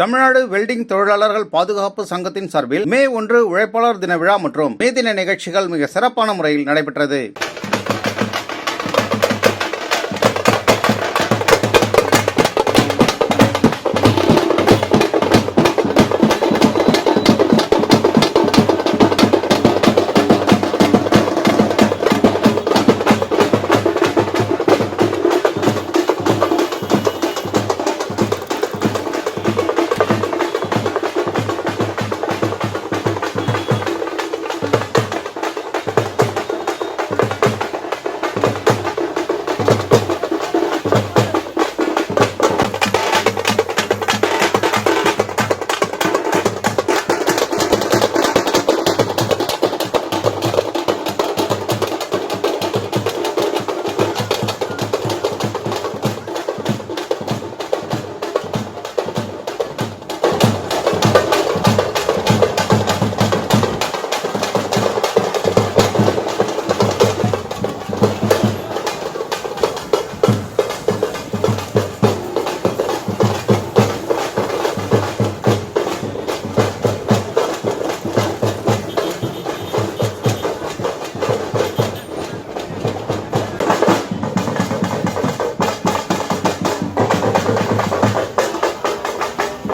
Tamil Nadu welding தொழிலாளர்கள் பாதுகாப்பு சங்கத்தின் சார்பில் மே ஒன்று உழைப்பாளர் தின விழா மற்றும் மே தின நிகழ்ச்சிகள் மிக சிறப்பான முறையில் நடைபெற்றது.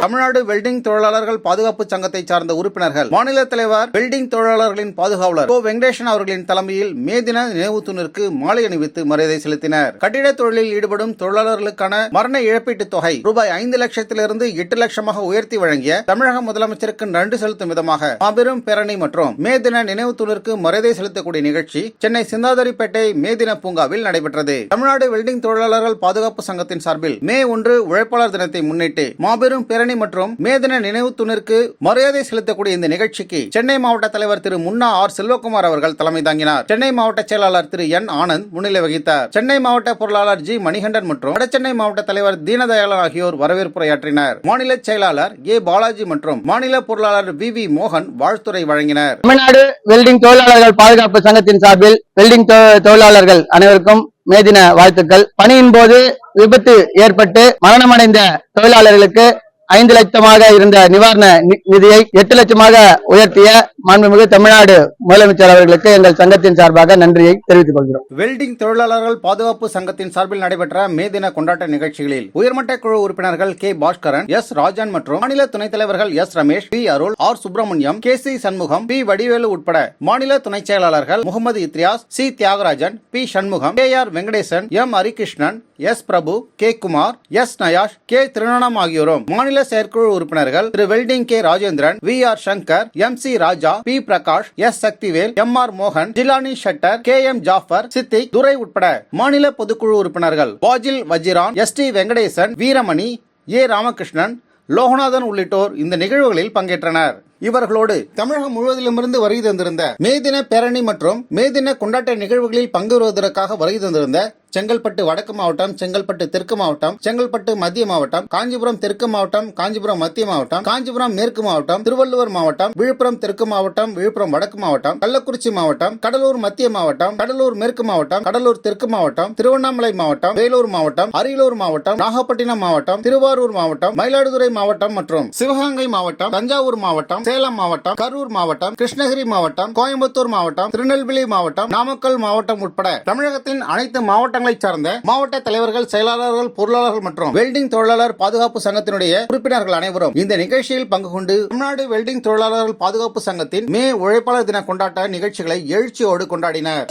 தமிழ்நாடு வெல்டிங் தொழிலாளர்கள் பாதுகாப்பு சங்கத்தை சார்ந்த உறுப்பினர்கள் மாநில தலைவர் வெல்டிங் தொழிலாளர்களின் பாதுகாவலர் கோ வெங்கடேசன் அவர்களின் தலைமையில் மே தின நினைவு தூணிற்கு மாலை அணிவித்து மரியாதை செலுத்தினர். கட்டிட தொழிலில் ஈடுபடும் தொழிலாளர்களுக்கான மரண இழப்பீட்டுத் தொகை ரூபாய் ஐந்து லட்சத்திலிருந்து எட்டு லட்சமாக உயர்த்தி வழங்கிய தமிழக முதலமைச்சருக்கு நன்றி செலுத்தும் விதமாக மாபெரும் பேரணி மற்றும் மே தின நினைவு தூணிற்கு மரியாதை செலுத்தக்கூடிய நிகழ்ச்சி சென்னை சிந்தாதிரிப்பேட்டை மே தின பூங்காவில் நடைபெற்றது. தமிழ்நாடு வெல்டிங் தொழிலாளர்கள் பாதுகாப்பு சங்கத்தின் சார்பில் மே ஒன்று உழைப்பாளர் தினத்தை முன்னிட்டு மாபெரும் பேரணி மற்றும் மேதின நினைவு துணிற்கு மரியாதை செலுத்தக்கூடிய இந்த நிகழ்ச்சிக்கு சென்னை மாவட்ட தலைவர் திரு முன்னா ஆர் செல்வகுமார் அவர்கள் தலைமை தாங்கினார். சென்னை மாவட்ட செயலாளர் திரு என் ஆனந்த் முன்னிலை வகித்தார். சென்னை மாவட்ட பொருளாளர் ஜி மணிகண்டன் மற்றும் வடசென்னை மாவட்ட தலைவர் தீனதயாளன் ஆகியோர் வரவேற்புரையாற்றினர். மாநில செயலாளர் ஏ பாலாஜி மற்றும் மாநில பொருளாளர் வி வி மோகன் வாழ்த்துறை வழங்கினர். தமிழ்நாடு வெல்டிங் தொழிலாளர்கள் பாதுகாப்பு சங்கத்தின் சார்பில் வெல்டிங் தொழிலாளர்கள் அனைவருக்கும் மேதின வாழ்த்துக்கள். பணியின் போது விபத்து ஏற்பட்டு மரணமடைந்த தொழிலாளர்களுக்கு ஐந்து லட்சமாக இருந்த நிவாரண நிதியை எட்டு லட்சமாக உயர்த்திய மாண்புமிகு தமிழ்நாடு முதலமைச்சர் அவர்களுக்கு எங்கள் சங்கத்தின் சார்பாக நன்றியை தெரிவித்துக் கொள்கிறோம். வெல்டிங் தொழிலாளர்கள் பாதுகாப்பு சங்கத்தின் சார்பில் நடைபெற்ற மே தின கொண்டாட்ட நிகழ்ச்சிகளில் உயர்மட்ட குழு உறுப்பினர்கள் கே. பாஸ்கரன் எஸ். ராஜன் மற்றும் மாநில துணைத் தலைவர்கள் S. Ramesh P. Arul R. Subramaniam K. C. Shanmugam P. Vadivelu உட்பட மாநில துணைச் செயலாளர்கள் Mohammed Idriyas C. Thiyagarajan P. Shanmugam K. R. Venkatesan M. Harikrishnan S. Prabhu K. Kumar S. Nayash K. Thirunanam ஆகியோரும் மாநில செயற்குழு உறுப்பினர்கள் Thiru welding K Rajendran V R Shankar M C Raja P Prakash S Sakthivel M R மோகன் Jilani shutter K M Jafar Siddique Durai உட்பட மாநில பொதுக்குழு உறுப்பினர்கள் Vajil Vajiran S T Venkatesan Veeramani A Ramakrishnan Loganathan உள்ளிட்டோர் இந்த நிகழ்வுகளில் பங்கேற்றனர். இவர்களோடு தமிழகம் முழுவதிலுமிருந்து வருகை தந்திருந்த மே தின பேரணி மற்றும் மே தின கொண்டாட்ட நிகழ்வுகளில் பங்கு வருவதற்காக வருகை தந்திருந்த செங்கல்பட்டு வடக்கு மாவட்டம் செங்கல்பட்டு தெற்கு மாவட்டம் செங்கல்பட்டு மத்திய மாவட்டம் காஞ்சிபுரம் தெற்கு மாவட்டம் காஞ்சிபுரம் மத்திய மாவட்டம் காஞ்சிபுரம் மேற்கு மாவட்டம் திருவள்ளுவர் மாவட்டம் விழுப்புரம் தெற்கு மாவட்டம் விழுப்புரம் வடக்கு மாவட்டம் கள்ளக்குறிச்சி மாவட்டம் கடலூர் மத்திய மாவட்டம் கடலூர் மேற்கு மாவட்டம் கடலூர் தெற்கு மாவட்டம் திருவண்ணாமலை மாவட்டம் வேலூர் மாவட்டம் அரியலூர் மாவட்டம் நாகப்பட்டினம் மாவட்டம் திருவாரூர் மாவட்டம் மயிலாடுதுறை மாவட்டம் மற்றும் சிவகங்கை மாவட்டம் தஞ்சாவூர் மாவட்டம் சேலம் மாவட்டம் கரூர் மாவட்டம் கிருஷ்ணகிரி மாவட்டம் கோயம்புத்தூர் மாவட்டம் திருநெல்வேலி மாவட்டம் நாமக்கல் மாவட்டம் உட்பட தமிழகத்தின் அனைத்து மாவட்டங்களைச் சார்ந்த மாவட்ட தலைவர்கள் செயலாளர்கள் பொருளாளர்கள் மற்றும் வெல்டிங் தொழிலாளர் பாதுகாப்பு சங்கத்தினுடைய உறுப்பினர்கள் அனைவரும் இந்த நிகழ்ச்சியில் பங்கு கொண்டு தமிழ்நாடு வெல்டிங் தொழிலாளர்கள் பாதுகாப்பு சங்கத்தின் மே உழைப்பாளர் தின கொண்டாட்ட நிகழ்ச்சிகளை எழுச்சியோடு கொண்டாடினர்.